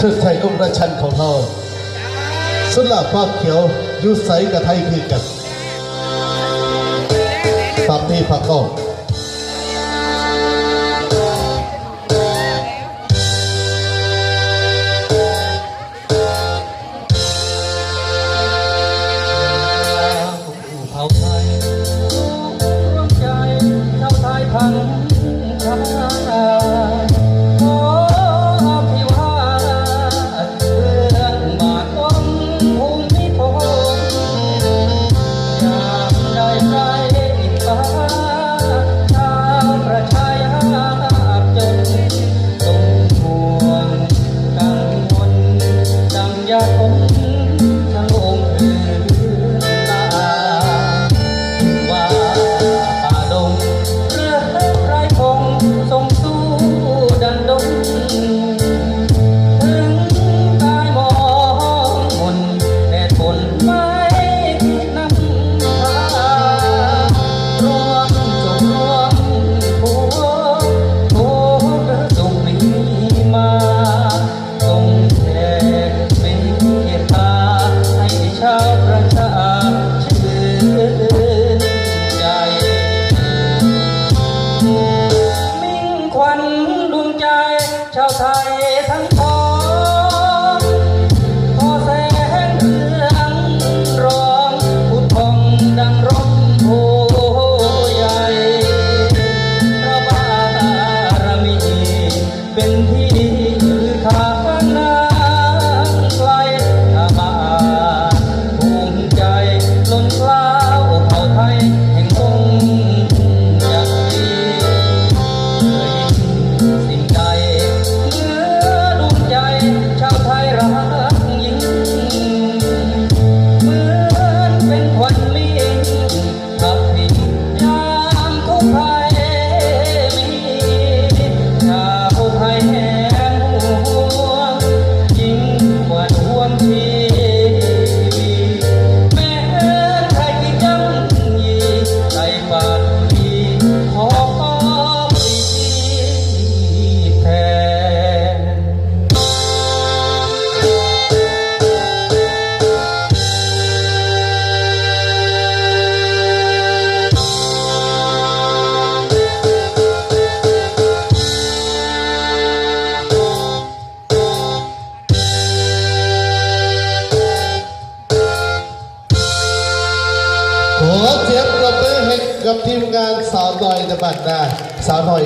เทิดไทยองค์ราชันของเราสุดหลับฟ้าเขียวยุใสกับไทยคือกันฝากนี่ฝากของ já com ใส่ทั้งทองพอแสงเหลืองร้องผู้ทองดังร้องโพใหญ่พระบารมีเป็นที่ ขอเสียงปรเมือให้กับทีมงานสาวหน่อยในบัตหน้าสาวหน่อย